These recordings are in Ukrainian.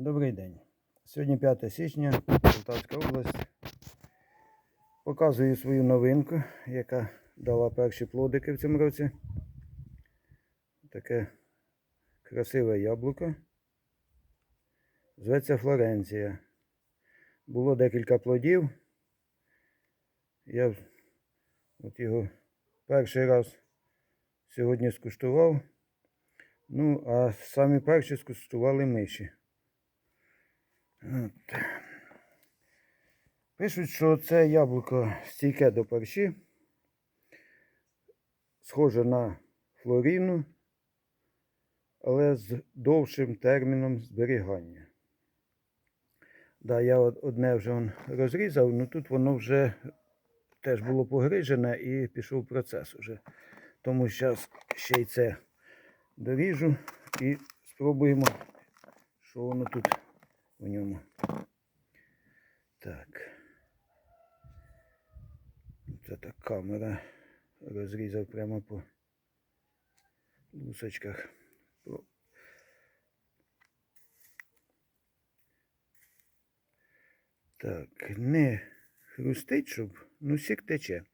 Добрий день. Сьогодні 5 січня, Полтавська область. Показую свою новинку, яка дала перші плодики в цьому році. Таке красиве яблуко. Зветься Флоренція. Було декілька плодів. Я от його перший раз сьогодні скуштував. Ну, а самі перші скуштували миші. От. Пишуть, що це яблуко стійке до парші, схоже на флоріну, але з довшим терміном зберігання. Да, я одне вже розрізав, ну тут воно вже теж було погрижене і пішов процес уже. Тому зараз ще й це доріжу і спробуємо, що воно тут у ньому. Так. Це так камера розрізав прямо по лусочках. Так, не хрустить, щоб, ну сік тече.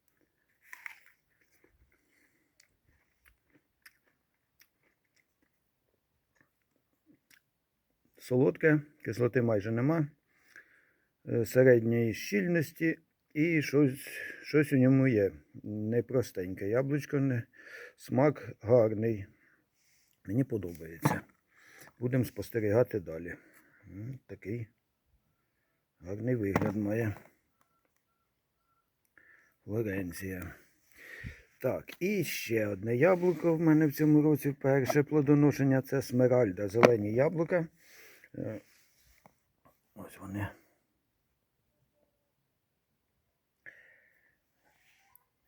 Солодке, кислоти майже нема, е, середньої щільності і щось, щось у ньому є. Непростеньке яблучко, не, смак гарний. Мені подобається. Будемо спостерігати далі. Такий гарний вигляд має. Флоренція. Так, і ще одне яблуко в мене в цьому році перше плодоношення це смеральда, зелені яблука. Е, Ось вони.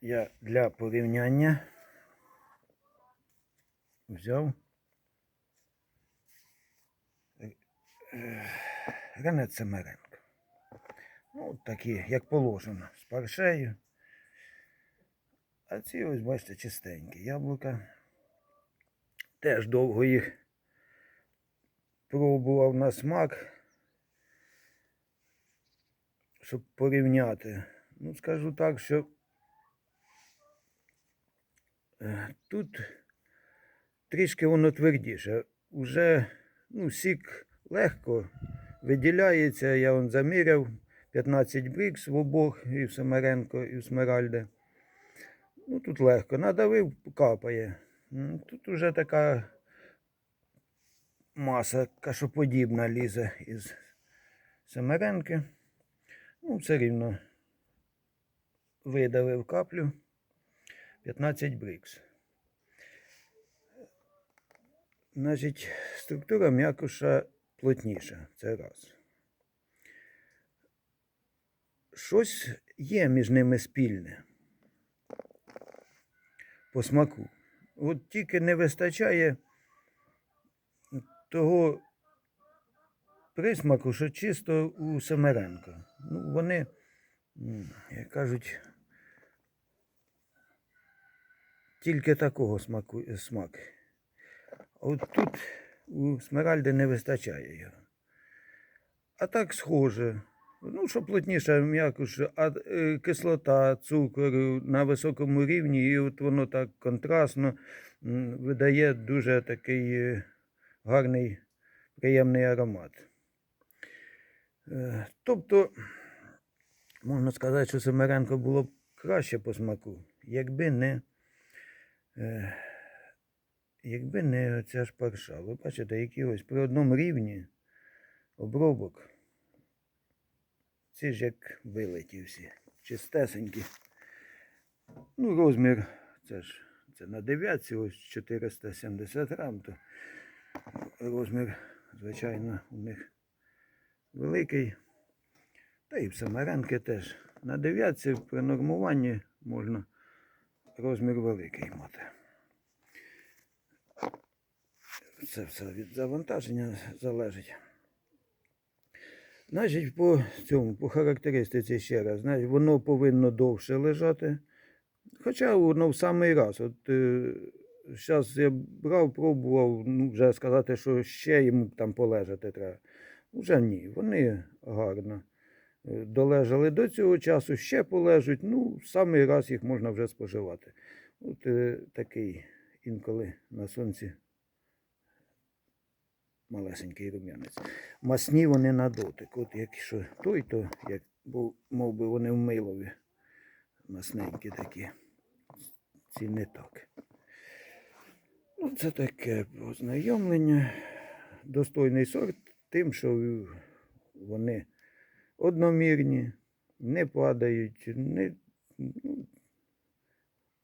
Я для порівняння взяв е, Рене Цемеренко. Ну, такі, як положено, з паршею. А ці ось, бачите, чистенькі яблука. Теж довго їх пробував на смак, щоб порівняти. Ну, скажу так, що е, тут трішки воно твердіше. Уже ну, сік легко виділяється. Я он заміряв 15 брикс в обох і в Семеренко, і в Смеральде. Ну, тут легко. Надавив, капає. Тут уже така маса кашоподібна лізе із Семеренки. Ну, все рівно видавив каплю 15 брикс. Значить, структура м'якоша плотніша. Це раз. Щось є між ними спільне по смаку. От тільки не вистачає того присмаку, що чисто у Семеренко. Ну, вони, як кажуть, тільки такого смаку, смак. А от тут у Смеральди не вистачає його. А так схоже. Ну, що плотніше, м'якош, а е, кислота, цукор на високому рівні, і от воно так контрастно видає дуже такий е, гарний, приємний аромат. Е, Тобто, можна сказати, що Семеренко було б краще по смаку, якби не, е, якби не ця ж парша. Ви бачите, які ось при одному рівні обробок. Ці ж як вилеті всі, чистесенькі. Ну, розмір, це ж це на дев'ятці, ось 470 грам, то розмір, звичайно, у них великий. Та і в Самаренки теж. На дев'ятці при нормуванні можна розмір великий мати. Це все від завантаження залежить. Значить, по цьому, по характеристиці ще раз, значить, воно повинно довше лежати. Хоча воно в самий раз. От е, зараз я брав, пробував, ну, вже сказати, що ще йому там полежати треба. Вже ні, вони гарно е, долежали до цього часу, ще полежуть. Ну, в самий раз їх можна вже споживати. От е, такий інколи на сонці малесенький рум'янець. Масні вони на дотик. От якщо той, то як був, мов би вони в милові. Масненькі такі. Ці не так. Ну, це таке ознайомлення. Достойний сорт тим, що вони одномірні, не падають, не, ну,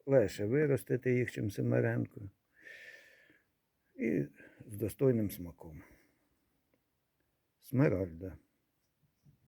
легше виростити їх, чим семеренку. І з достойним смаком. Смеральда.